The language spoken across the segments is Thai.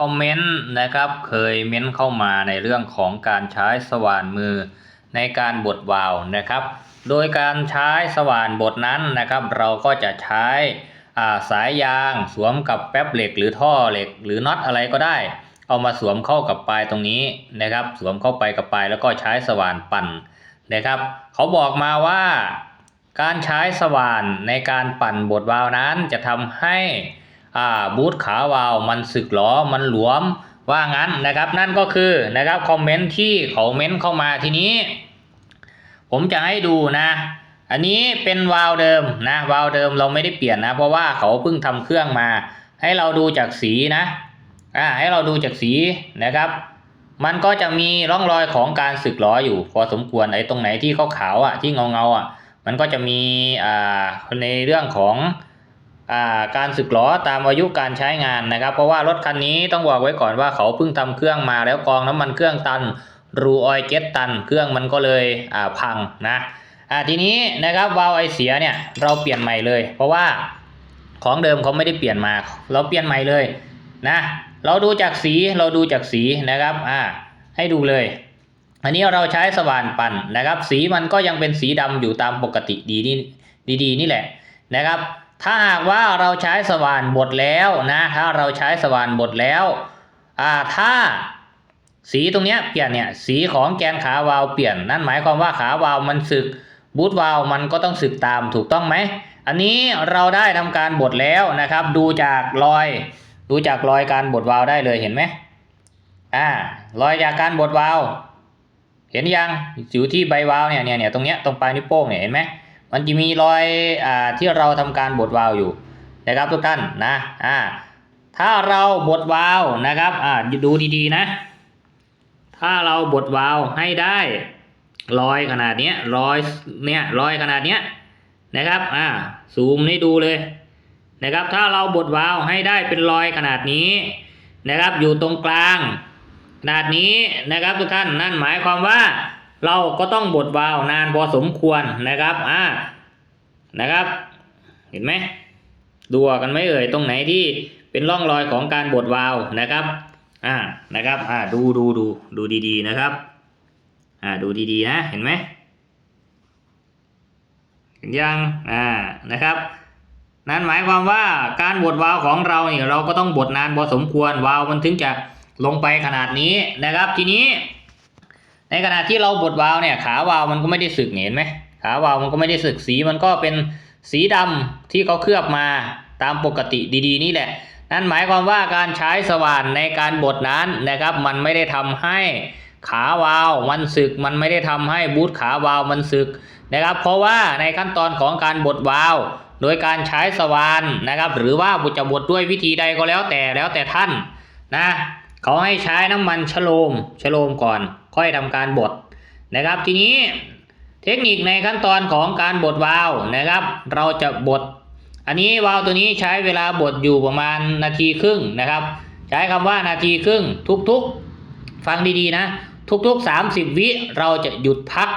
คอมเมนต์นะครับ เคยเม้นเข้ามาในเรื่องของการใช้สว่านมือในการบดวาล์วนะครับ โดยการใช้สว่านบดนั้นนะครับ เราก็จะใช้าสายยางสวมกับแป๊บเหล็กหรือท่อเหล็กหรือน็อตอะไรก็ได้ เอามาสวมเข้ากับปลายตรงนี้นะครับ สวมเข้าไปกับปลายแล้วก็ใช้สว่านปั่นนะครับ เขาบอกมาว่า การใช้สว่านในการปั่นบดวาล์วนั้นจะทำให้ อ่าบูทขาวาล์วมันสึกหรอมันหลวมว่างั้นนะครับ นั่นก็คือนะครับคอมเมนต์ที่เขาเม้นเข้ามาทีนี้ ผมจะให้ดูนะ อันนี้เป็นวาล์วเดิมนะวาล์วเดิมเราไม่ได้เปลี่ยนนะ เพราะว่าเขาเพิ่งทำเครื่องมา ให้เราดูจากสีนะอ่าให้เราดูจากสีนะครับ มันก็จะมีร่องรอยของการสึกหรออยู่ พอสมควรไอ้ตรงไหนที่ขาวๆอะที่เงาเงาอะมันก็จะมีอ่าในเรื่องของอ การสึกหรอตามอายุการใช้งานนะครับ เพราะว่ารถคันนี้ต้องบอกไว้ก่อนว่าเขาเพิ่งทำเครื่องมาแล้วกองน้ำมันเครื่องตันรูออยล์เจ็ตตัน เครื่องมันก็เลยพังนะทีนี้นะครับวาล์วไอเสียเนี่ยเราเปลี่ยนใหม่เลย เพราะว่าของเดิมเขาไม่ได้เปลี่ยนมา เราเปลี่ยนใหม่เลยนะเราดูจากสีเราดูจากสีนะครับอ่าให้ดูเลย อันนี้เราใช้สว่านปั่นนะครับ สีมันก็ยังเป็นสีดำอยู่ตามปกติดีนี่ดีๆนี่แหละนะครับ ถ้าหากว่าเราใช้สว่านบดแล้วนะถ้าเราใช้สว่านบดแล้วอ่าถ้าสีตรงเนี้ยเปลี่ยนเนี่ยสีของแกนขาวาลเปลี่ยนนั่นหมายความว่าขาวาลมันสึกบูทวาลมันก็ต้องสึกตามถูกต้องไหมอันนี้เราได้ทำการบดแล้วนะครับ ดูจากรอย ดูจากรอยการบดวาลได้เลยเห็นไหมอ่ารอยจากการบดวาลเห็นยังอยู่ที่ใบวาลเนี่ยเนี่ยเนี่ยตรงเนี้ยตรงปลายนิ้วโป้งเนี่ยเห็นไหม มันจะมีรอยอ่าที่เราทำการบดวาล์วอยู่นะครับทุกท่านนะอ่าถ้าเราบดวาล์วนะครับอ่าดูดีๆนะ ถ้าเราบดวาล์วให้ได้รอยขนาดเนี้ยรอยเนี่ยรอยขนาดเนี้ยนะครับอ่าซูมให้ดูเลยนะครับ ถ้าเราบดวาล์วให้ได้เป็นรอยขนาดนี้นะครับอยู่ตรงกลางขนาดนี้นะครับทุกท่านนั่นหมายความว่า เราก็ต้องบดวาวนานพอสมควรนะครับอ่านะครับ เห็นไหมดูกันไหมเอ่ยตรงไหนที่เป็นร่องรอยของการบดวาวนะครับอ่านะครับอ่าดูดูดูดูดีๆนะครับอ่าดูดีๆนะเห็นไหมเห็นยังอ่านะครับนั่นหมายความว่าการบดวาวของเราเนี่ยเราก็ต้องบดนานพอสมควรวาวมันถึงจะลงไปขนาดนี้นะครับทีนี้ ในขณะที่เราบดวาล์วเนี่ยขาวาล์วมันก็ไม่ได้สึกเห็นไหมขาวาล์วมันก็ไม่ได้สึกสีมันก็เป็นสีดำที่เขาเคลือบมาตามปกติดีๆ นี่แหละ นั่นหมายความว่าการใช้สว่านในการบดนั้นนะครับ มันไม่ได้ทำให้ขาวาล์วมันสึก มันไม่ได้ทำให้บูทขาวาล์วมันสึกนะครับ เพราะว่าในขั้นตอนของการบดวาล์วโดยการใช้สว่านนะครับ หรือว่าบุจะบดด้วยวิธีใดก็แล้วแต่แล้วแต่ท่านนะเขาให้ใช้น้ำมันชโลมชโลมก่อน ค่อยทำการบดนะครับ ทีนี้เทคนิคในขั้นตอนของการบดวาล์วนะครับ เราจะบด อันนี้วาล์วตัวนี้ใช้เวลาบดอยู่ประมาณนาทีครึ่งนะครับ ใช้คำว่านาทีครึ่งทุกๆ ฟังดีๆนะ ทุกๆ 30 วิเราจะหยุดพัก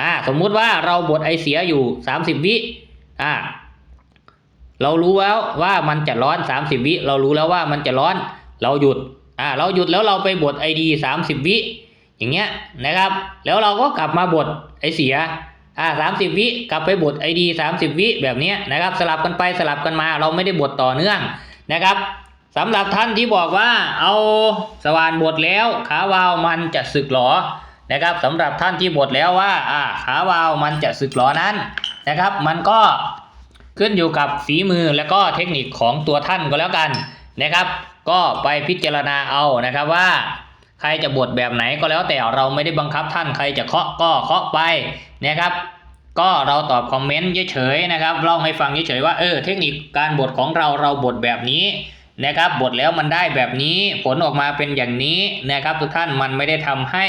อ่าสมมุติว่าเราบดไอเสียอยู่ 30 วิอ่าเรารู้แล้วว่ามันจะร้อน 30 วิ เรารู้แล้วว่ามันจะร้อน เราหยุด อ่า เราหยุดแล้วเราไปบดไอดี30วิ อย่างเงี้ยนะครับ แล้วเราก็กลับมาบดไอเสียอ่าสามสิบวิกลับไปบดไอดีสามสิบวิแบบเนี้ยนะครับ สลับกันไปสลับกันมา เราไม่ได้บดต่อเนื่องนะครับสำหรับท่านที่บอกว่าเอาสว่านบดแล้วขาวาล์วมันจะสึกหรอนะครับสำหรับท่านที่บดแล้วว่าอ่าขาวาล์วมันจะสึกหรอนั้นนะครับ มันก็ขึ้นอยู่กับฝีมือและก็เทคนิคของตัวท่านก็แล้วกันนะครับ ก็ไปพิจารณาเอานะครับว่า ใครจะบดแบบไหนก็แล้วแต่เราไม่ได้บังคับท่านใครจะเคาะก็เคาะไปนะครับ ก็เราตอบคอมเมนต์เฉยๆนะครับเล่าให้ฟังเฉยๆว่าเออเทคนิคการบดของเราเราบดแบบนี้นะครับบดแล้วมันได้แบบนี้ผลออกมาเป็นอย่างนี้นะครับ ทุกท่านมันไม่ได้ทำให้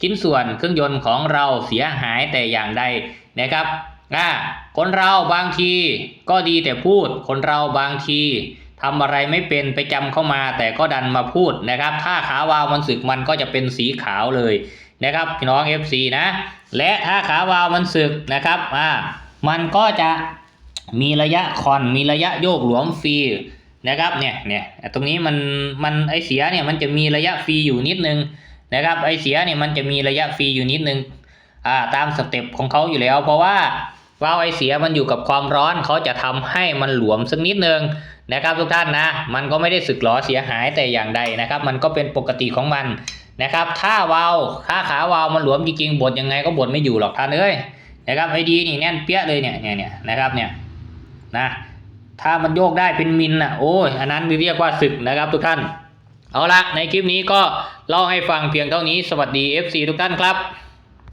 ชิ้นส่วนเครื่องยนต์ของเราเสียหายแต่อย่างใดนะครับอ่าคนเราบางทีก็ดีแต่พูด คนเราบางที ทำอะไรไม่เป็นไปจำเข้ามาแต่ก็ดันมาพูดนะครับ ถ้าขาวาวมันสึกมันก็จะเป็นสีขาวเลยนะครับพี่น้อง FC นะ และถ้าขาวาวมันสึกนะครับอ่ามันก็จะมีระยะคอนมีระยะโยกหลวมฟรีนะครับเนี่ยเนี่ยตรงนี้มันมันไอเสียเนี่ยมันจะมีระยะฟรีอยู่นิดนึงนะครับไอเสียเนี่ยมันจะมีระยะฟรีอยู่นิดนึงอ่าตามสเต็ปของเขาอยู่แล้ว เพราะว่า วาล์วไอเสียมันอยู่กับความร้อนเขาจะทำให้มันหลวมสักนิดนึงนะครับทุกท่านนะ มันก็ไม่ได้สึกหรอเสียหายแต่อย่างใดนะครับ มันก็เป็นปกติของมันนะครับ ถ้าวาล์วถ้าขาวาล์วมันหลวมจริงๆบดยังไงก็บดไม่อยู่หรอกท่านเอ้ยนะครับไอดีนี่แน่นเปี้ยเลยเนี่ยเนี่ยเนี่ยนะครับเนี่ยนะถ้ามันโยกได้เป็นมิลน่ะโอ้ยอันนั้นเรียกว่าศึกนะครับทุกท่าน เอาละในคลิปนี้ก็เล่าให้ฟังเพียงเท่านี้สวัสดี FC ทุกท่านครับ